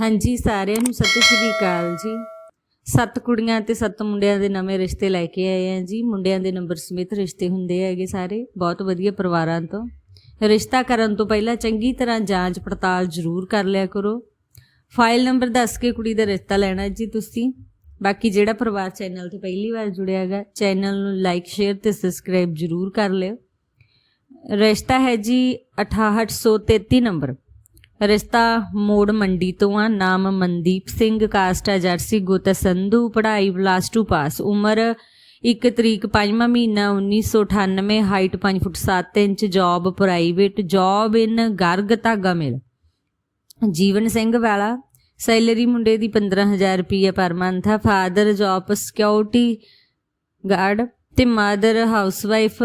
ਹਾਂਜੀ, ਸਾਰਿਆਂ ਨੂੰ ਸਤਿ ਸ਼੍ਰੀ ਅਕਾਲ ਜੀ। ਸੱਤ ਕੁੜੀਆਂ ਤੇ ਸੱਤ ਮੁੰਡਿਆਂ ਦੇ ਨਵੇਂ ਰਿਸ਼ਤੇ ਲੈ ਕੇ ਆਏ ਆ ਜੀ। ਮੁੰਡਿਆਂ ਦੇ ਨੰਬਰ ਸਮੇਤ ਰਿਸ਼ਤੇ ਹੁੰਦੇ ਹੈਗੇ ਸਾਰੇ, ਬਹੁਤ ਵਧੀਆ ਪਰਿਵਾਰਾਂ ਤੋਂ। ਰਿਸ਼ਤਾ ਕਰਨ ਤੋਂ ਪਹਿਲਾਂ ਚੰਗੀ ਤਰ੍ਹਾਂ ਜਾਂਚ ਪੜਤਾਲ ਜ਼ਰੂਰ ਕਰ ਲਿਆ ਕਰੋ। ਫਾਈਲ ਨੰਬਰ ਦੱਸ ਕੇ ਕੁੜੀ ਦਾ ਰਿਸ਼ਤਾ ਲੈਣਾ ਜੀ ਤੁਸੀਂ। ਬਾਕੀ ਜਿਹੜਾ ਪਰਿਵਾਰ ਚੈਨਲ ਤੇ ਪਹਿਲੀ ਵਾਰ ਜੁੜਿਆ ਹੈਗਾ, ਚੈਨਲ ਨੂੰ ਲਾਈਕ, ਸ਼ੇਅਰ ਤੇ ਸਬਸਕ੍ਰਾਈਬ ਜ਼ਰੂਰ ਕਰ ਲਿਓ। ਰਿਸ਼ਤਾ ਹੈ ਜੀ 6833 ਨੰਬਰ। ਰਿਸ਼ਤਾ ਮੋੜ ਮੰਡੀ ਤੋਂ ਆ, ਨਾਮ ਮਨਦੀਪ ਸਿੰਘ ਕਾਸਟ ਹੈ ਜਰਸੀ ਗੁੱਤ, ਸੰਧੂ, ਪੜ੍ਹਾਈ ਪਲੱਸ 2 ਪਾਸ। ਉਮਰ 1 ਤਰੀਕ 5ਵਾਂ ਮਹੀਨਾ 1998 height 5 foot 7 inch job private job in Garg Dhaga mill. ਜੀਵਨ ਸਿੰਘ ਵਾਲਾ, ਸੈਲਰੀ ਮੁੰਡੇ ਦੀ 15000 ਰੁਪਏ ਪਰ ਮੰਥ ਆ ਫਾਦਰ ਜੌਬ ਸਿਕਿਉਰਿਟੀ ਗਾਰਡ ਤੇ ਮਦਰ ਹਾਊਸਵਾਈਫ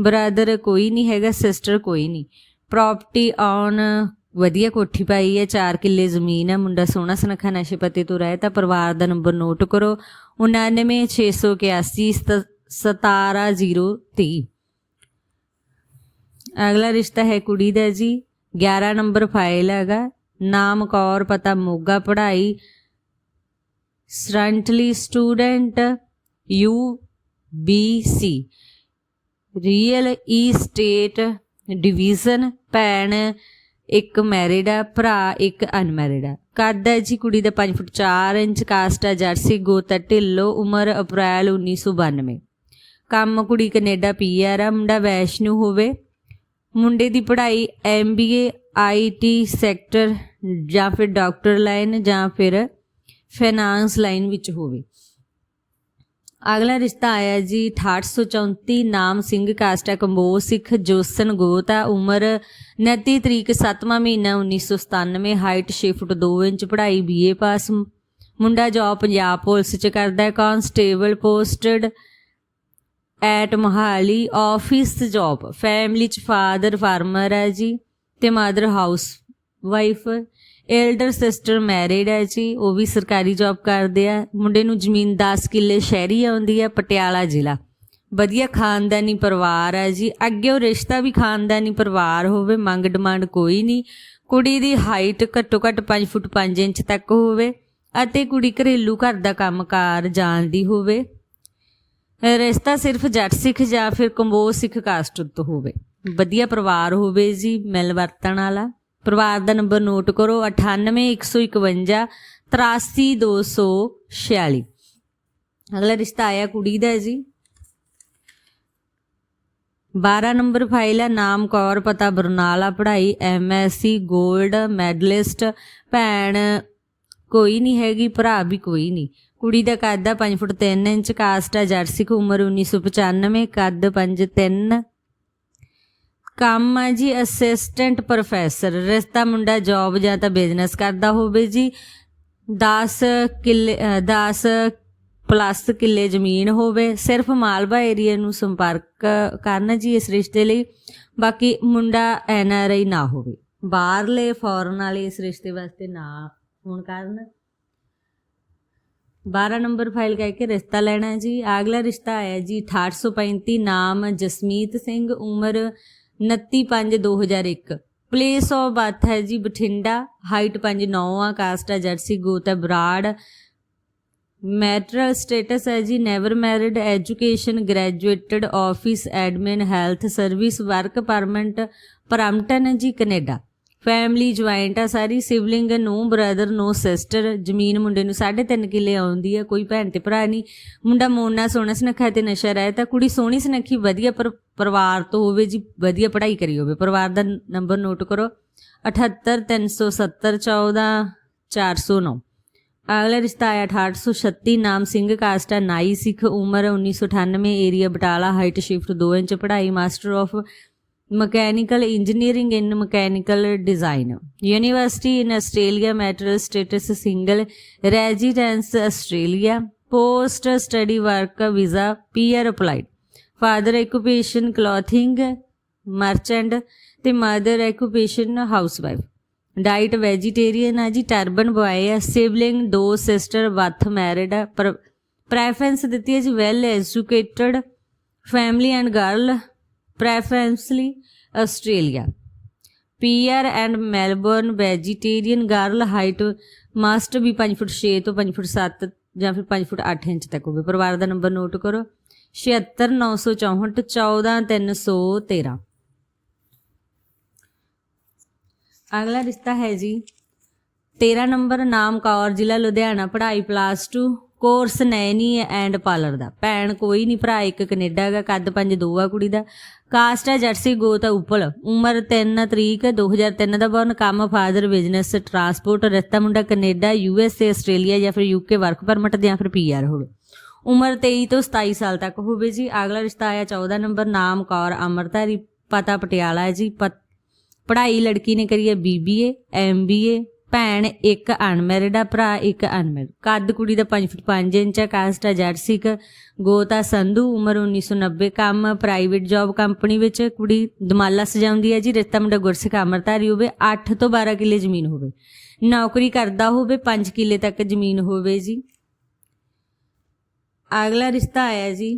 ਬ੍ਰਦਰ ਕੋਈ ਨਹੀਂ ਹੈਗਾ ਸਿਸਟਰ ਕੋਈ ਨਹੀਂ। ਪ੍ਰਾਪਰਟੀ ਔਨ ਵਧੀਆ ਕੋਠੀ ਪਾਈ ਹੈ 4 ਕਿੱਲੇ ਜ਼ਮੀਨ ਹੈ, ਮੁੰਡਾ ਸੋਹਣਾ ਸੁਨੱਖਾ ਨਸ਼ੇ ਪੱਤੇ ਤੋਂ ਰਹਿ ਤਾਂ ਪਰਿਵਾਰ ਦਾ ਨੰਬਰ ਨੋਟ ਕਰੋ 99681 17030 ਅਗਲਾ ਰਿਸ਼ਤਾ ਹੈ ਕੁੜੀ ਦਾ ਜੀ 11 ਨੰਬਰ ਫਾਈਲ ਹੈਗਾ, ਨਾਮ ਕੌਰ, ਪਤਾ ਮੋਗਾ, ਪੜ੍ਹਾਈ। Currently student U B C real estate division, ਭੈਣ, ਇੱਕ ਮੈਰਿਡ ਆ, ਭਰਾ, ਇੱਕ ਅਨਮੈਰਿਡ ਆ। ਕੱਦ ਹੈ ਜੀ, ਕੁੜੀ ਦਾ 5 ਫੁੱਟ 4 ਇੰਚ ਕਾਸਟ ਆ, ਜਰਸੀ, ਗੋਤਾ ਆ, ਢਿੱਲੋ, ਉਮਰ, ਅਪ੍ਰੈਲ 1992 ਕੰਮ ਕੁੜੀ ਕੈਨੇਡਾ ਪੀਆਰ ਆ, ਮੁੰਡਾ ਵੈਸ਼ਨੂ ਹੋਵੇ। ਮੁੰਡੇ ਦੀ ਪੜ੍ਹਾਈ ਐਮਬੀਏ ਆਈਟੀ ਸੈਕਟਰ ਜਾਂ ਫਿਰ ਡਾਕਟਰ ਲਾਈਨ ਜਾਂ ਫਿਰ ਫਾਈਨਾਂਸ ਲਾਈਨ ਵਿੱਚ ਹੋਵੇ। ਅਗਲਾ ਰਿਸ਼ਤਾ ਆਇਆ ਜੀ 6834 ਨਾਮ ਸਿੰਘ ਕਾਸਟਾ ਕੰਬੋ ਸਿੱਖ, ਜੋਸਨ ਗੋਤਾ ਉਮਰ 29 ਤਰੀਕ 7ਵਾਂ ਮਹੀਨਾ 1997 ਹਾਈਟ 6 ਫੁੱਟ 2 ਇੰਚ, ਪੜ੍ਹਾਈ ਬੀਏ ਪਾਸ ਮੁੰਡਾ ਜੌਬ ਪੰਜਾਬ ਪੁਲਿਸ ਚ ਕਰਦਾ ਹੈ constable posted at Mohali office job family ਚ ਫਾਦਰ ਫਾਰਮਰ ਹੈ ਜੀ ਤੇ mother house wife elder sister married ਹੈ ਜੀ, ਉਹ ਵੀ ਸਰਕਾਰੀ ਜੌਬ ਕਰਦੇ ਆ। ਮੁੰਡੇ ਨੂੰ ਜ਼ਮੀਨ 10 ਕਿੱਲੇ ਸ਼ਹਿਰੀ ਆਉਂਦੀ ਹੈ, ਪਟਿਆਲਾ ਜ਼ਿਲ੍ਹਾ। ਵਧੀਆ ਖਾਨਦਾਨੀ ਪਰਿਵਾਰ ਹੈ ਜੀ। ਅੱਗੇ ਉਹ ਰਿਸ਼ਤਾ ਵੀ ਖਾਨਦਾਨੀ ਪਰਿਵਾਰ ਹੋਵੇ, ਮੰਗ ਡਿਮਾਂਡ ਕੋਈ ਨਹੀਂ। ਕੁੜੀ ਦੀ ਹਾਈਟ ਘੱਟੋ ਘੱਟ 5 ਫੁੱਟ 5 ਇੰਚ ਤੱਕ ਹੋਵੇ ਅਤੇ ਕੁੜੀ ਘਰੇਲੂ ਘਰ ਦਾ ਕੰਮਕਾਰ ਜਾਣਦੀ ਹੋਵੇ। ਰਿਸ਼ਤਾ ਸਿਰਫ ਜੱਟ ਸਿੱਖ ਜਾਂ ਫਿਰ ਕੰਬੋ ਸਿੱਖ ਕਾਸਟ ਤੋਂ ਹੋਵੇ। ਵਧੀਆ ਪਰਿਵਾਰ ਹੋਵੇ ਜੀ, ਮਿਲ ਵਰਤਣ ਵਾਲਾ। ਪਰਿਵਾਰ ਦਾ ਨੰਬਰ ਨੋਟ ਕਰੋ 98151 83246 ਅਗਲਾ ਰਿਸ਼ਤਾ ਆਇਆ ਕੁੜੀ ਦਾ ਜੀ। 12 ਨੰਬਰ ਫਾਈਲ ਹੈ ਨਾਮ ਕੌਰ, ਪਤਾ ਬਰਨਾਲਾ, ਪੜ੍ਹਾਈ ਐਮਐਸਸੀ 골ਡ ਮੈਡਲਿਸਟ, ਭੈਣ ਕੋਈ ਨਹੀਂ ਹੈਗੀ, ਭਰਾ ਵੀ ਕੋਈ ਨਹੀਂ। ਕੁੜੀ ਦਾ ਕੱਦ ਆ 5 ਫੁੱਟ 3 ਇੰਚ, ਕਾਸਟ ਆ, ਜਰਸੀ ਉਮਰ 1995 ਕੱਦ 5 3 ਕੰਮ ਆ ਜੀ ਅਸਿਸਟੈਂਟ ਪ੍ਰੋਫੈਸਰ ਰਿਸ਼ਤਾ ਮੁੰਡਾ ਜੌਬ ਜਾਂ ਤਾਂ ਬਿਜ਼ਨਸ ਕਰਦਾ ਹੋਵੇ ਜੀ। 10 ਕਿੱਲੇ ਅ, 10 ਪਲੱਸ ਕਿੱਲੇ ਜ਼ਮੀਨ ਹੋਵੇ। ਸਿਰਫ ਮਾਲਵਾ ਏਰੀਆ ਨੂੰ ਸੰਪਰਕ ਕਰਨਾ ਜੀ ਇਸ ਰਿਸ਼ਤੇ ਲਈ। ਬਾਕੀ ਮੁੰਡਾ ਐਨ ਆਰ ਆਈ ਨਾ ਹੋਵੇ। ਬਾਹਰਲੇ ਫੋਰਨ ਵਾਲੇ ਇਸ ਰਿਸ਼ਤੇ ਵਾਸਤੇ ਨਾ ਫੋਨ ਕਰਨ। 12 ਨੰਬਰ ਫਾਈਲ ਕਹਿ ਕੇ ਰਿਸ਼ਤਾ ਲੈਣਾ ਜੀ। ਅਗਲਾ ਰਿਸ਼ਤਾ ਆਇਆ ਜੀ 6835 ਨਾਮ ਜਸਮੀਤ ਸਿੰਘ ਉਮਰ 29/5/2001 ਪਲੇਸ ਆਫ ਬਰਥ ਹੈ ਜੀ ਬਠਿੰਡਾ ਹਾਈਟ 5'9 ਆ ਕਾਸਟ ਹੈ ਜਰਸੀ ਗੋਤ ਹੈ ਬਰਾੜ। ਮੈਟਰਲ ਸਟੇਟਸ ਹੈ ਜੀ never married education graduated office admin health service work permit ਪਰਮਟਨ ਜੀ ਕੈਨੇਡਾ ਫੈਮਿਲੀ ਜੁਆਇੰਟ ਆ, ਸਾਰੀ sibling no brother no sister ਜ਼ਮੀਨ ਮੁੰਡੇ ਨੂੰ 3.5 ਕਿੱਲੇ ਆਉਂਦੀ ਹੈ ਕੋਈ ਭੈਣ ਤੇ ਭਰਾ ਨਹੀਂ। ਮੁੰਡਾ ਮੋਨਾ ਸੋਹਣਾ ਸੁਨੱਖਾ ਤੇ ਨਸ਼ਾ ਰਹਿ, ਤਾਂ ਕੁੜੀ ਸੋਹਣੀ ਸੁਨੱਖੀ, ਵਧੀਆ ਪਰ- ਪਰਿਵਾਰ ਤੋਂ ਹੋਵੇ ਜੀ, ਵਧੀਆ ਪੜ੍ਹਾਈ ਕਰੀ ਹੋਵੇ। ਪਰਿਵਾਰ ਦਾ ਨੰਬਰ ਨੋਟ ਕਰੋ। 78 370 14 409 ਅਗਲਾ ਰਿਸ਼ਤਾ ਆਇਆ 6836 ਨਾਮ ਸਿੰਘ ਕਾਸਟਾ ਨਾਈ ਸਿੱਖ, ਉਮਰ 1998 ਏਰੀਆ ਬਟਾਲਾ ਹਾਈਟ ਸ਼ਿਫਟ 2 ਇੰਚ, ਪੜ੍ਹਾਈ master of mechanical engineering in mechanical design university in Australia marital status single residence Australia post study work visa PR applied father occupation clothing merchant ਤੇ mother occupation housewife diet vegetarian ਆ ਜੀ turban boy ਆ sibling ਦੋ sister both married ਆ preference ਦਿੱਤੀ ਹੈ ਜੀ well educated family and girl preferably Australia. PR and Melbourne vegetarian girl height must be 5 foot 6 ਤੋਂ 5 ਫੁੱਟ 7 ਜਾਂ ਫਿਰ 5 ਫੁੱਟ 8 ਇੰਚ ਤੱਕ ਹੋਵੇ। ਪਰਿਵਾਰ ਦਾ ਨੰਬਰ ਨੋਟ ਕਰੋ। 76964 14313 ਅਗਲਾ ਰਿਸ਼ਤਾ ਹੈ ਜੀ 13 ਨੰਬਰ ਨਾਮ ਕੌਰ ਜ਼ਿਲ੍ਹਾ ਲੁਧਿਆਣਾ, ਪੜ੍ਹਾਈ ਪਲੱਸ 2 ਕੋਰਸ ਨੈਣੀ ਐਂਡ ਪਾਰਲਰ ਦਾ। ਭੈਣ ਕੋਈ ਨਹੀਂ, ਭਰਾ ਇੱਕ ਕੈਨੇਡਾ ਦਾ ਕੱਦ ਪੰਜ ਦੋ ਆ ਕੁੜੀ ਦਾ। ਕਾਸਟ ਹੈ ਜਰਸੀ ਗੋਤ ਆ ਉਪਲ। ਉਮਰ 3 ਤਰੀਕ 2003 ਦਾ ਬਰਨ ਕੰਮ ਫਾਦਰ ਬਿਜ਼ਨਸ ਟਰਾਂਸਪੋਰਟ ਰਸਤਾ ਮੁੰਡਾ Canada U S A Australia ਜਾਂ ਫਿਰ ਯੂਕੇ ਵਰਕ ਪਰਮਿਟ ਜਾਂ ਫਿਰ ਪੀਆਰ ਹੋਵੇ। ਉਮਰ 23 ਤੋਂ 27 ਸਾਲ ਤੱਕ ਹੋਵੇ ਜੀ। ਅਗਲਾ ਰਿਸ਼ਤਾ ਆਇਆ 14 ਨੰਬਰ, ਨਾਮ ਕੌਰ ਅਮਰਤਾਰੀ ਪਤਾ ਪਟਿਆਲਾ ਹੈ ਜੀ। ਪੜ੍ਹਾਈ ਲੜਕੀ ਨੇ ਕਰੀ ਹੈ ਬੀਬੀਏ ਐਮਬੀਏ ਭੈਣ ਇੱਕ ਅਨਮੈਰਿਡ ਆ ਭਰਾ ਇੱਕ ਅਨਮੈਰਿਡ ਕੱਦ ਕੁੜੀ ਦਾ 5 ਫੁੱਟ 5 ਇੰਚ ਆ, ਕਾਸਟ ਆ ਜਰਸਿਕ ਗੋਤਾ ਸੰਧੂ, ਉਮਰ 1990 ਕੰਮ ਪ੍ਰਾਈਵੇਟ ਜੌਬ ਕੰਪਨੀ ਵਿੱਚ ਕੁੜੀ ਦਮਾਲਾ ਸਜਾਉਂਦੀ ਹੈ ਜੀ, ਰਿਸ਼ਤਾ ਮੁੰਡਾ ਗੁਰਸਿੱਖ ਅਮਰਤਾਰੀ ਹੋਵੇ 8 ਤੋਂ 12 ਕਿੱਲੇ ਜ਼ਮੀਨ ਹੋਵੇ। ਨੌਕਰੀ ਕਰਦਾ ਹੋਵੇ 5 ਕਿੱਲੇ ਤੱਕ ਜ਼ਮੀਨ ਹੋਵੇ ਜੀ। ਅਗਲਾ ਰਿਸ਼ਤਾ ਆਇਆ ਜੀ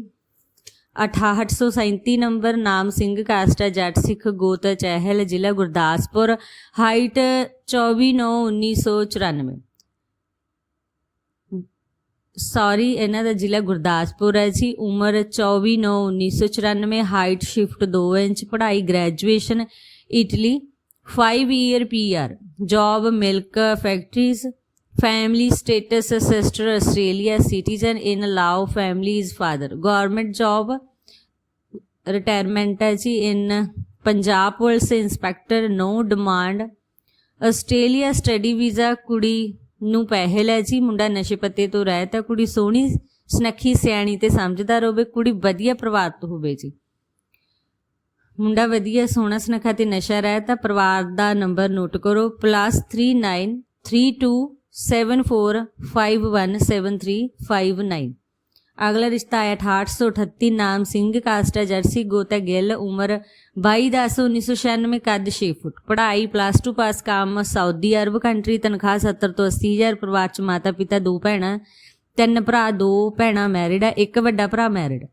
6837 ਨੰਬਰ ਨਾਮ ਸਿੰਘ ਕਾਸਟਾ ਜੱਟ ਸਿੱਖ ਗੋਤ ਚਹਿਲ ਜ਼ਿਲ੍ਹਾ ਗੁਰਦਾਸਪੁਰ, ਹਾਈਟ 24/9/1994 ਸੌਰੀ ਇਹਨਾਂ ਦਾ ਜ਼ਿਲ੍ਹਾ ਗੁਰਦਾਸਪੁਰ ਹੈ ਜੀ। ਉਮਰ 24/9/1994 ਹਾਈਟ ਸ਼ਿਫਟ 2 ਇੰਚ, ਪੜ੍ਹਾਈ graduation Italy 5 year PR job milk factories family status sister Australia citizen in law family is father government job retirement ਹੈ ਜੀ in Punjab police inspector no demand Australia study visa ਕੁੜੀ ਨੂੰ ਪਹਿਲ ਹੈ ਜੀ ਮੁੰਡਾ ਨਸ਼ੇ ਪੱਤੇ ਤੋਂ ਰਹਿਤ ਹੈ ਕੁੜੀ ਸੋਹਣੀ ਸੁਨੱਖੀ ਸਿਆਣੀ ਤੇ ਸਮਝਦਾਰ ਹੋਵੇ ਕੁੜੀ ਵਧੀਆ ਪਰਿਵਾਰ ਤੋਂ ਹੋਵੇ ਜੀ ਮੁੰਡਾ ਵਧੀਆ ਸੋਹਣਾ ਸੁਨੱਖਾ ਤੇ ਨਸ਼ਾ ਰਹਿਤ ਹੈ ਪਰਿਵਾਰ ਦਾ ਨੰਬਰ ਨੋਟ ਕਰੋ +393274517359 ਅਗਲਾ ਰਿਸ਼ਤਾ ਆਇਆ 6838 ਨਾਮ ਸਿੰਘ ਕਾਸਟਾ ਜਰਸੀ, ਗੋਤਾ ਗਿੱਲ, ਉਮਰ 22/10/1996 ਕੱਦ 6 ਫੁੱਟ। ਪੜ੍ਹਾਈ ਪਲੱਸ 2 ਪਾਸ ਕੰਮ ਸਾਊਦੀ ਅਰਬ ਕੰਟਰੀ ਤਨਖਾਹ 70 ਤੋਂ 80 ਹਜ਼ਾਰ, ਪਰਿਵਾਰ ਚ ਮਾਤਾ ਪਿਤਾ ਦੋ ਭੈਣਾਂ, ਤਿੰਨ ਭਰਾ, ਦੋ ਭੈਣਾਂ ਮੈਰਿਡ ਆ ਇੱਕ ਵੱਡਾ ਭਰਾ ਮੈਰਿਡ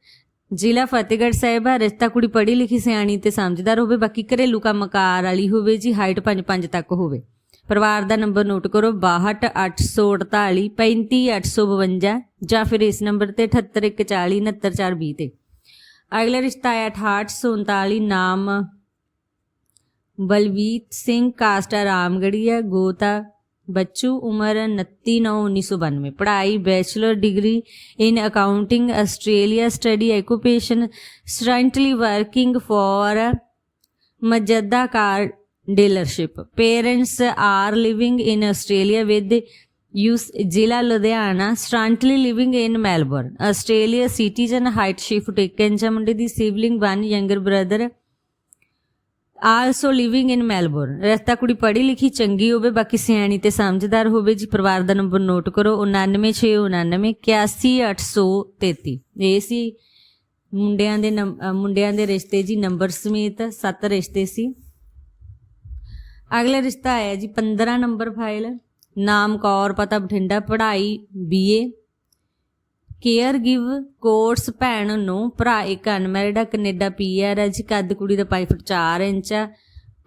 ਜ਼ਿਲ੍ਹਾ ਫਤਿਹਗੜ੍ਹ ਸਾਹਿਬ ਆ ਰਿਸ਼ਤਾ ਕੁੜੀ ਪੜ੍ਹੀ ਲਿਖੀ, ਸਿਆਣੀ ਤੇ ਸਮਝਦਾਰ ਹੋਵੇ, ਬਾਕੀ ਘਰੇਲੂ ਕੰਮਕਾਰ ਵਾਲੀ ਹੋਵੇ ਜੀ ਹਾਈਟ 5-5 ਤੱਕ ਹੋਵੇ। ਪਰਿਵਾਰ ਦਾ ਨੰਬਰ ਨੋਟ ਕਰੋ 628448 35852 ਜਾਂ ਫਿਰ ਇਸ ਨੰਬਰ ਤੇ 7814 69420 ਤੇ। ਅਗਲਾ ਰਿਸ਼ਤਾ ਆਇਆ 6839 ਨਾਮ ਬਲਵੀਤ ਸਿੰਘ, ਕਾਸਟਾ ਰਾਮਗੜੀਆ ਗੋਤਾ ਬੱਚੂ, ਉਮਰ 29/9/1992 ਪੜ੍ਹਾਈ, bachelor degree in accounting, Australia, study occupation currently working for Mazda car dealership parents are living in Australia with us ਜ਼ਿਲ੍ਹਾ Ludhiana currently living in Melbourne Australia citizen height shift 1 ਮੁੰਡੇ ਦੀ sibling 1 younger brother also living in Melbourne ਰਸਤਾ ਕੁੜੀ ਪੜ੍ਹੀ ਲਿਖੀ ਚੰਗੀ ਹੋਵੇ ਬਾਕੀ ਸਿਆਣੀ ਤੇ ਸਮਝਦਾਰ ਹੋਵੇ ਜੀ ਪਰਿਵਾਰ ਦਾ ਨੰਬਰ ਨੋਟ ਕਰੋ 9969 81833 ਇਹ ਸੀ ਮੁੰਡਿਆਂ ਦੇ ਨੰਬ- ਮੁੰਡਿਆਂ ਦੇ ਰਿਸ਼ਤੇ ਜੀ ਨੰਬਰ ਸਮੇਤ ਸੱਤ ਰਿਸ਼ਤੇ ਸੀ ਅਗਲਾ ਰਿਸ਼ਤਾ ਆਇਆ ਜੀ 15 ਨੰਬਰ ਫਾਈਲ, ਨਾਮ ਕੌਰ, ਪਤਾ ਬਠਿੰਡਾ, ਪੜ੍ਹਾਈ ਬੀਏ ਕੇਅਰ ਗਿਵ ਕੋਰਸ ਭੈਣ ਨੂੰ ਭਰਾ, ਇੱਕ ਅਨਮੈਰਿਡ ਆ, ਕੈਨੇਡਾ ਪੀਆਰ ਹੈ ਜੀ, ਕੱਦ ਕੁੜੀ ਦਾ 5 ਫੁੱਟ 4 ਇੰਚ ਆ।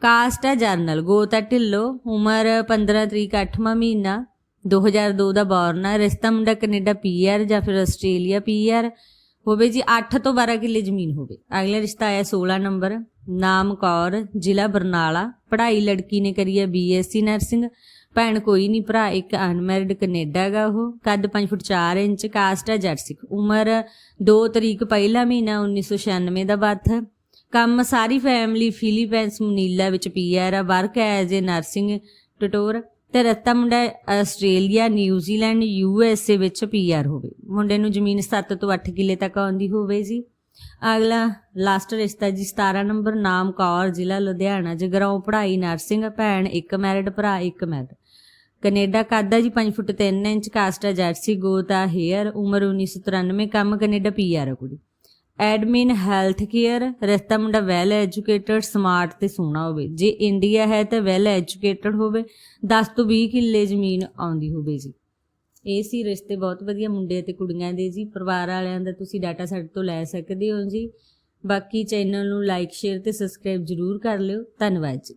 ਕਾਸਟ ਹੈ ਜਰਨਲ, ਗੋਤ ਹੈ ਢਿੱਲੋ, ਉਮਰ 15 ਤਰੀਕ 8ਵਾਂ ਮਹੀਨਾ 2002 ਦਾ ਬੌਰਨ ਆ। ਰਿਸ਼ਤਾ ਮੁੰਡਾ ਕੈਨੇਡਾ ਪੀਆਰ ਜਾਂ ਫਿਰ ਆਸਟ੍ਰੇਲੀਆ ਪੀਆਰ ਹੋਵੇ ਜੀ 8 ਤੋਂ 12 ਕਿੱਲੇ ਜ਼ਮੀਨ ਹੋਵੇ। ਅਗਲਾ ਰਿਸ਼ਤਾ ਆਇਆ 16 ਨੰਬਰ, ਨਾਮ ਕੌਰ, ਜ਼ਿਲ੍ਹਾ ਬਰਨਾਲਾ। ਪੜ੍ਹਾਈ ਲੜਕੀ ਨੇ ਕਰੀ ਹੈ ਬੀਐਸਸੀ ਨਰਸਿੰਗ। ਭੈਣ ਕੋਈ ਨਹੀਂ, ਭਰਾ ਇੱਕ ਅਨਮੈਰਿਡ ਕੈਨੇਡਾ ਗਾ ਉਹ। ਕੱਦ 5 ਫੁੱਟ 4 ਇੰਚ, ਕਾਸਟ ਹੈ ਜੱਟ ਉਮਰ 2 ਤਰੀਕ ਪਹਿਲਾ ਮਹੀਨਾ 1996 ਦਾ ਬਰਥ ਕੰਮ ਸਾਰੀ ਫੈਮਿਲੀ ਫਿਲੀਪੀਨਸ ਮਨੀਲਾ ਵਿੱਚ ਪੀਆਰ ਆ। Work as a nursing tutor ਤੇ ਰੱਤਾ ਮੁੰਡਾ Australia New Zealand U S A ਵਿੱਚ ਪੀਆਰ ਹੋਵੇ। ਮੁੰਡੇ ਨੂੰ ਜ਼ਮੀਨ 7 ਤੋਂ 8 ਕਿੱਲੇ ਤੱਕ ਆਉਂਦੀ ਹੋਵੇ ਜੀ। ਅਗਲਾ ਲਾਸਟ ਰਿਸ਼ਤਾ ਜੀ 17 ਨੰਬਰ ਨਾਮ ਕੌਰ ਜ਼ਿਲ੍ਹਾ ਲੁਧਿਆਣਾ, ਜਗਰਾਉਂ, ਪੜ੍ਹਾਈ, ਨਰਸਿੰਗ, ਭੈਣ, ਇੱਕ ਮੈਰਿਡ ਭਰਾ, ਇੱਕ ਮੈਰਿਡ। ਕੈਨੇਡਾ ਕਾਦਾ ਜੀ 5 ਫੁੱਟ 3 ਇੰਚ, ਕਾਸਟਾ ਜਰਸੀ, ਗੋਤਾ, ਹੇਅਰ, ਉਮਰ 1993 ਕੰਮ ਕੈਨੇਡਾ ਪੀਆਰ ਆ ਕੁੜੀ। ਐਡਮਿਨ ਹੈਲਥ ਕੇਅਰ ਰਸਤਾ ਮੁੰਡਾ ਵੈਲ ਐਜੂਕੇਟਡ, ਸਮਾਰਟ ਤੇ ਸੋਹਣਾ ਹੋਵੇ। ਜੇ ਇੰਡੀਆ ਹੈ ਤਾਂ ਵੈਲ ਐਜੂਕੇਟਡ ਹੋਵੇ 10 ਤੋਂ 20 ਕਿੱਲੇ ਜ਼ਮੀਨ ਆਉਂਦੀ ਹੋਵੇ ਜੀ। ਇਹ ਸੀ ਰਿਸ਼ਤੇ ਬਹੁਤ ਵਧੀਆ ਮੁੰਡੇ ਤੇ ਕੁੜੀਆਂ ਦੇ ਜੀ। ਪਰਿਵਾਰ ਵਾਲਿਆਂ ਦਾ ਤੁਸੀਂ ਡਾਟਾ ਸਾਡੇ ਤੋਂ ਲੈ ਸਕਦੇ ਹੋ ਜੀ। ਬਾਕੀ ਚੈਨਲ ਨੂੰ ਲਾਈਕ ਸ਼ੇਅਰ ਤੇ ਸਬਸਕ੍ਰਾਈਬ ਜ਼ਰੂਰ ਕਰ ਲਿਓ। ਧੰਨਵਾਦ ਜੀ।